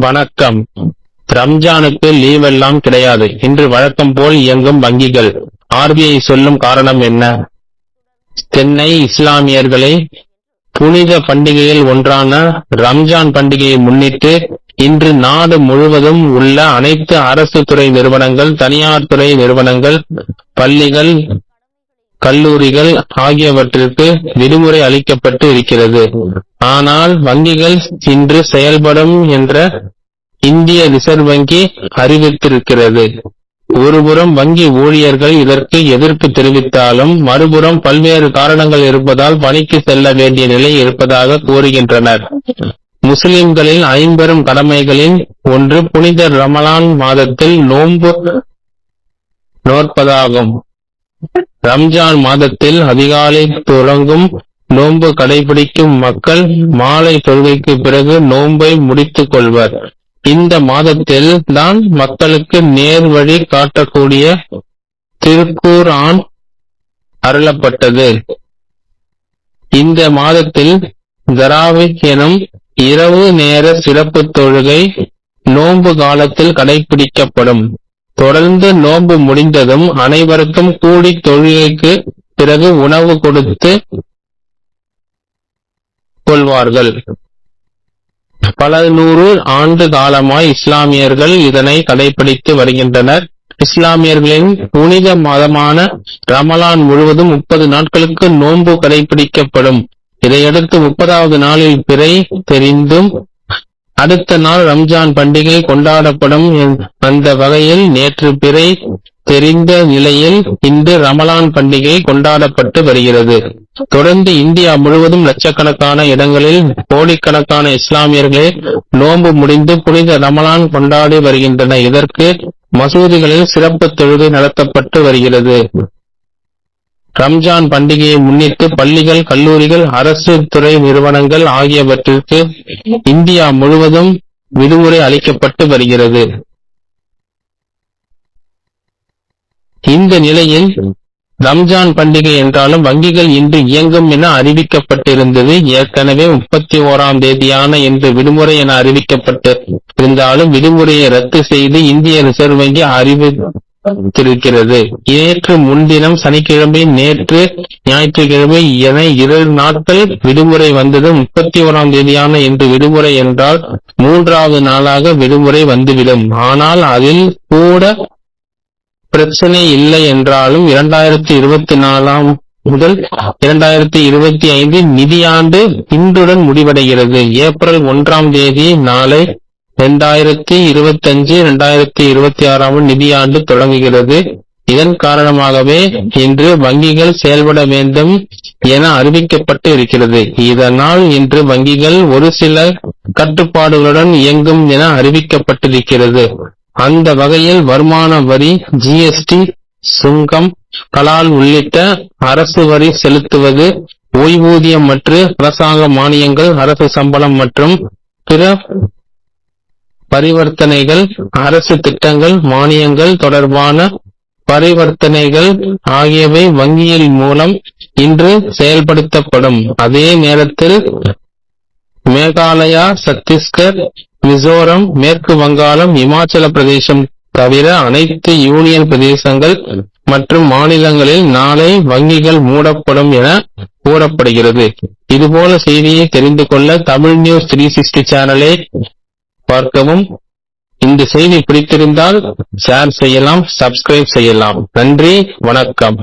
வணக்கம். ரம்ஜானுக்கு லீவ் எல்லாம் கிடையாது. இன்று வழக்கம் போல் இயங்கும் வங்கிகள். ஆர்பிஐ சொல்லும் காரணம் என்ன? சென்னை இஸ்லாமியர்களை புனித பண்டிகையில் ஒன்றான ரம்ஜான் பண்டிகையை முன்னிட்டு இன்று நாடு முழுவதும் உள்ள அனைத்து அரசு துறை நிறுவனங்கள் தனியார் துறை நிறுவனங்கள் பள்ளிகள் கல்லூரிகள் ஆகியவற்றிற்கு விடுமுறை அளிக்கப்பட்டு இருக்கிறது. ஆனால் வங்கிகள் இன்று செயல்படும் என்ற இந்திய ரிசர்வ் வங்கி அறிவித்திருக்கிறது. ஒருபுறம் வங்கி ஊழியர்கள் இதற்கு எதிர்ப்பு தெரிவித்தாலும் மறுபுறம் பல்வேறு காரணங்கள் இருப்பதால் பணிக்கு செல்ல வேண்டிய நிலை இருப்பதாக கூறுகின்றனர். முஸ்லிம்களின் ஐம்பெரும் கடமைகளில் ஒன்று புனித ரமலான் மாதத்தில் நோன்பு நோற்பதாகும். ரம்ஜான் மாதத்தில் அதிகாலை தொடங்கும் நோன்பு கடைபிடிக்கும் மக்கள் மாலை தொழுகைக்கு பிறகு நோன்பை முடித்துக் கொள்வர். இந்த மாதத்தில் தான் மக்களுக்கு நேர் வழி காட்டக்கூடிய திருக்கூரான் அருளப்பட்டது. இந்த மாதத்தில் தராவிக் எனும் இரவு நேர சிறப்பு தொழுகை நோன்பு காலத்தில் கடைபிடிக்கப்படும். தொடர்ந்து நோன்பு முடிந்ததும் அனைவருக்கும் கூடி தொழுகைக்கு பிறகு உணவு கொடுத்து கொள்வார்கள். பல நூறு ஆண்டு காலமாய் இஸ்லாமியர்கள் இதனை கடைபிடித்து வருகின்றனர். இஸ்லாமியர்களின் புனித மாதமான ரமலான் முழுவதும் முப்பது நாட்களுக்கு நோன்பு கடைபிடிக்கப்படும் இதையடுத்து முப்பதாவது நாளில் பிறை தெரிந்தும் அடுத்த நாள் ரம்ஜான் பண்டிகை கொண்டாடப்படும் அந்த வகையில் நேற்று பிறை தெரிந்த நிலையில் இன்று ரமலான் பண்டிகை கொண்டாடப்பட்டு வருகிறது. தொடர்ந்து இந்தியா முழுவதும் லட்சக்கணக்கான இடங்களில் கோடிக்கணக்கான இஸ்லாமியர்களே நோன்பு முடிந்து புனித ரமலான் கொண்டாடி வருகின்றன இதற்கு மசூதிகளில் சிறப்பு தொழுகை நடத்தப்பட்டு வருகிறது. ரம்ஜான் பண்டிகையை முன்னிட்டு பள்ளிகள் கல்லூரிகள் அரசு துறை நிறுவனங்கள் ஆகியவற்றிற்கு இந்தியா முழுவதும் விடுமுறை அளிக்கப்பட்டு வருகிறது. இந்த நிலையில் ரம்ஜான் பண்டிகை என்றாலும் வங்கிகள் இன்று இயங்கும் என அறிவிக்கப்பட்டிருந்தது. ஏற்கனவே முப்பத்தி ஓராம் தேதியான இன்று விடுமுறை என அறிவிக்கப்பட்டு இருந்தாலும் விடுமுறையை ரத்து செய்து இந்திய ரிசர்வ் வங்கி அறிவித்திருக்கிறது நேற்று முன்தினம் சனிக்கிழமை நேற்று ஞாயிற்றுக்கிழமை என இரு நாட்கள் விடுமுறை வந்தது. முப்பத்தி ஓராம் தேதியான இன்று விடுமுறை என்றால் மூன்றாவது நாளாக விடுமுறை வந்துவிடும். ஆனால் அதில் கூட பிரச்சனை இல்லை என்றாலும் இரண்டாயிரத்தி இருபத்தி நாலாம் முதல் இரண்டாயிரத்தி இருபத்தி ஐந்து நிதியாண்டு இன்றுடன் முடிவடைகிறது. ஏப்ரல் ஒன்றாம் தேதி நாளை இரண்டாயிரத்தி இருபத்தி அஞ்சு இரண்டாயிரத்தி இருபத்தி ஆறாம் நிதியாண்டு தொடங்குகிறது. இதன் காரணமாகவே இன்று வங்கிகள் செயல்பட வேண்டும் என அறிவிக்கப்பட்டு இருக்கிறது. இதனால் இன்று வங்கிகள் ஒரு சில கட்டுப்பாடுகளுடன் இயங்கும் என அறிவிக்கப்பட்டிருக்கிறது. அந்த வகையில் வருமான வரி ஜிஎஸ்டி சுங்கம் கலால் உள்ளிட்ட அரசு வரி செலுத்துவது ஓய்வூதியம் மற்றும் அரசாங்க மானியங்கள் அரசு சம்பளம் மற்றும் பிற பரிவர்த்தனைகள் அரசு திட்டங்கள் மானியங்கள் தொடர்பான பரிவர்த்தனைகள் ஆகியவை வங்கியின் மூலம் இன்று செயல்படுத்தப்படும். அதே நேரத்தில் மேகாலயா சத்தீஸ்கர் மிசோரம் மேற்கு வங்காளம் இமாச்சல பிரதேசம் தவிர அனைத்து யூனியன் பிரதேசங்கள் மற்றும் மாநிலங்களில் நாளை வங்கிகள் மூடப்படும் என கூறப்படுகிறது. இதுபோல செய்தியை தெரிந்து கொள்ள தமிழ் நியூஸ் த்ரீ சிக்ஸ்டி சேனலை பார்க்கவும். இந்த செய்தி பிடித்திருந்தால் ஷேர் செய்யலாம் சப்ஸ்கிரைப் செய்யலாம். நன்றி வணக்கம்.